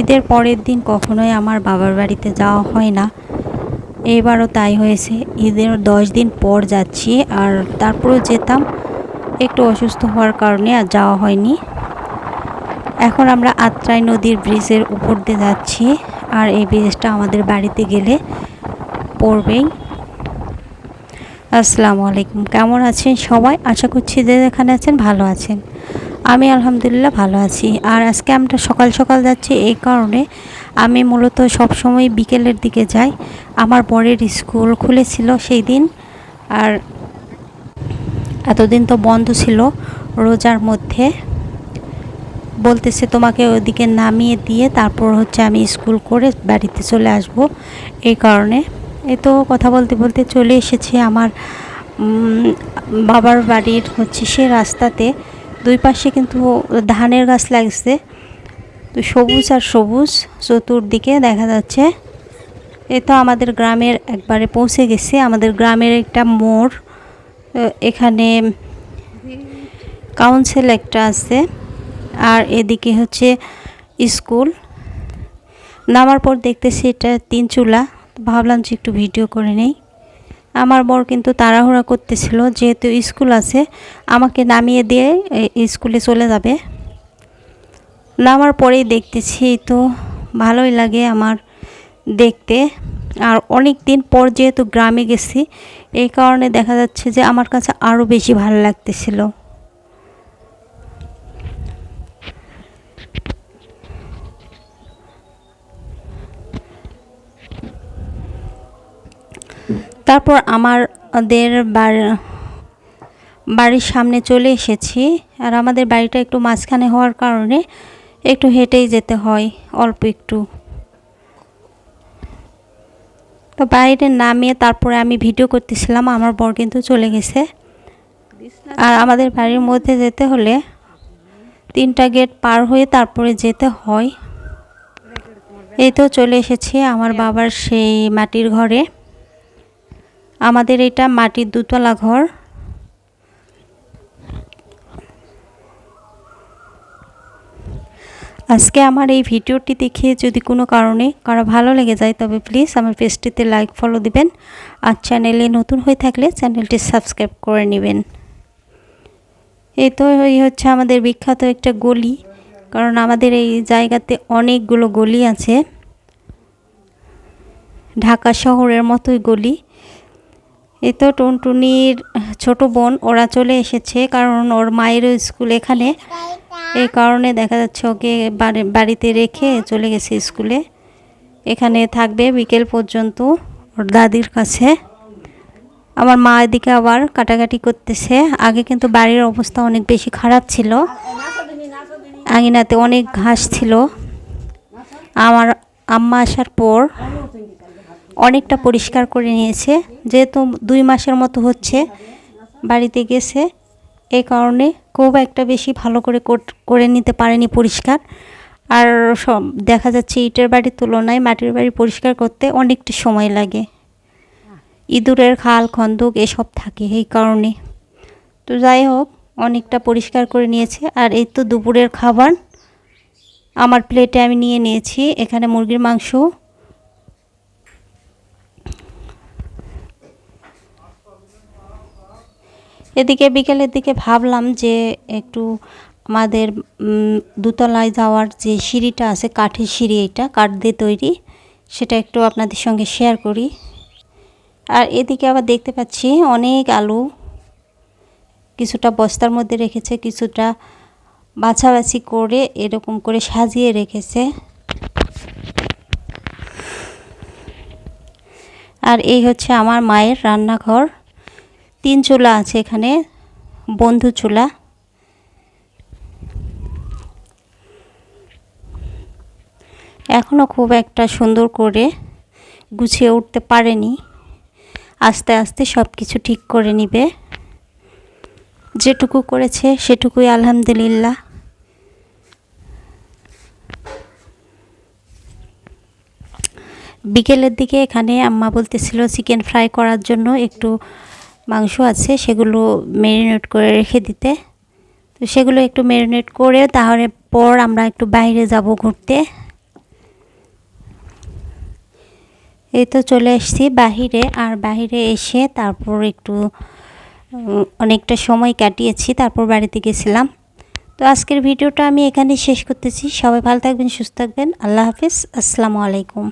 ঈদের পরের দিন কখনোই আমার বাবার বাড়িতে যাওয়া হয় না। এবারও তাই হয়েছে। ঈদের দশ দিন পর যাচ্ছি আর তারপরেও যেতাম। একটু অসুস্থ হওয়ার কারণে আর যাওয়া হয়নি। এখন আমরা আত্রাই নদীর ব্রিজের উপর দিয়ে যাচ্ছি আর এই ব্রিজটা আমাদের বাড়িতে গেলে পড়বেই। আসসালামু আলাইকুম। কেমন আছেন সবাই? আশা করছি যে যেখানে আছেন ভালো আছেন। আমি আলহামদুলিল্লাহ ভালো আছি। আর আজকে আমরা সকাল সকাল যাচ্ছি এই কারণে আমি মূলত সব সময় বিকেলের দিকে যাই। আমার বরের স্কুল খুলেছিল সেই দিন আর এতদিন তো বন্ধ ছিল রোজার মধ্যে। বলতেছে তোমাকে ওদিকে নামিয়ে দিয়ে তারপর হচ্ছে আমি স্কুল করে বাড়িতে চলে আসব। এই কারণে এ তো কথা বলতে বলতে চলে এসেছি আমার বাবার বাড়ির হচ্ছে সে রাস্তাতে। দুই পাশে কিন্তু ধানের গাছ লাগছে। তো সবুজ আর সবুজ চতুর্দিকে দেখা যাচ্ছে। এ তো আমাদের গ্রামের একবারে পৌঁছে গেছে। আমাদের গ্রামের একটা মোড় এখানে কাউন্সিল একটা আছে। আর এদিকে হচ্ছে স্কুল। নামার পর দেখতেছি এটা তিন চুলা। ভাবলাম যে একটু ভিডিও করে নেই। আমার বর কিন্তু তাড়াহুড়া করতেছিল, যেহেতু স্কুল আছে, আমাকে নামিয়ে দিয়ে স্কুলে চলে যাবে। নামার পরেই দেখতেছি তো ভালোই লাগে আমার দেখতে। আর অনেক দিন পর যেহেতু গ্রামে গেছি, এই কারণে দেখা যাচ্ছে যে আমার কাছে আরও বেশি ভালো লাগতেছিল। তারপর আমাদের বাড়ি- বাড়ির সামনে চলে এসেছি। আর আমাদের বাড়িটা একটু মাঝখানে হওয়ার কারণে একটু হেঁটেই যেতে হয়, অল্প একটু। তো বাইরে নামিয়ে তারপরে আমি ভিডিও করতেছিলাম, আমার বর কিন্তু চলে গেছে। আর আমাদের বাড়ির মধ্যে যেতে হলে তিনটা গেট পার হয়ে তারপরে যেতে হয়। এই তো চলে এসেছি আমার বাবার সেই মাটির ঘরে। আমাদের এটা মাটির দুতলা ঘর। আজকে আমার এই ভিডিওটি দেখে যদি কোনো কারণে কারও ভালো লেগে যায়, তবে প্লিজ আমার পেজটিতে লাইক ফলো দিবেন। আর চ্যানেলে নতুন হয়ে থাকলে চ্যানেলটি সাবস্ক্রাইব করে নেবেন। এই তো এই হচ্ছে আমাদের বিখ্যাত একটা গলি, কারণ আমাদের এই জায়গাতে অনেকগুলো গলি আছে। ঢাকা শহরের মতোই গলি। এই তো টুনটুনির ছোট বোন, ওরা চলে এসেছে কারণ ওর মায়েরও স্কুল এখানে। এই কারণে দেখা যাচ্ছে ওকে বাড়িতে রেখে চলে গেছে স্কুলে। এখানে থাকবে বিকেল পর্যন্ত ওর দাদির কাছে। আমার মা এদিকে আবার কাটাকাটি করতেছে। আগে কিন্তু বাড়ির অবস্থা অনেক বেশি খারাপ ছিল। আঙিনাতে অনেক ঘাস ছিল। আমার আম্মা আসার পর অনেকটা পরিষ্কার করে নিয়েছে। যেহেতু দুই মাসের মতো হচ্ছে, বাড়িতে গেছে এই কারণে খুব একটা বেশি ভালো করে করে নিতে পারেনি পরিষ্কার। আর সব দেখা যাচ্ছে ইটের বাড়ির তুলনায় মাটির বাড়ি পরিষ্কার করতে অনেকটা সময় লাগে। ইঁদুরের খাল, খন্দক এসব থাকে এই কারণে। তো যাই হোক, অনেকটা পরিষ্কার করে নিয়েছে। আর এই তো দুপুরের খাবার। আমার প্লেটে আমি নিয়ে নিয়েছি। এখানে মুরগির মাংস এদিকে বিকেলের দিকে ভাবলাম যে একটু আমাদের দোতলায় যাওয়ার যে সিঁড়িটা আছে, কাঠের সিঁড়ি এটা, কাঠ দিয়ে তৈরি, সেটা একটু আপনাদের সঙ্গে শেয়ার করি। আর এদিকে আবার দেখতে পাচ্ছি অনেক আলু, কিছুটা বস্তার মধ্যে রেখেছে, কিছুটা বাছাবাছি করে এরকম করে সাজিয়ে রেখেছে। আর এই হচ্ছে আমার মায়ের রান্নাঘর। তিন চুলা আছে এখানে, বন্ধু চুলা। এখনও খুব একটা সুন্দর করে গুছিয়ে উঠতে পারেনি। আস্তে আস্তে সব কিছু ঠিক করে নিবে। যেটুকু করেছে সেটুকুই আলহামদুলিল্লাহ। বিকেলের দিকে এখানে আম্মা বলতেছিল চিকেন ফ্রাই করার জন্য একটু মাংস আছে, সেগুলো মেরিনেট করে রেখে দিতে। তো সেগুলো একটু মেরিনেট করে তাহলে পর আমরা একটু বাইরে যাব ঘুরতে। এই তো চলে এসেছি বাহিরে, আর বাহিরে এসে তারপর একটু অনেকটা সময় কাটিয়েছি, তারপর বাড়িতে গেছিলাম। তো আজকের ভিডিওটা আমি এখানে শেষ করতেছি। সবাই ভালো থাকবেন, সুস্থ থাকবেন। আল্লাহ হাফিজ। আসসালামু আলাইকুম।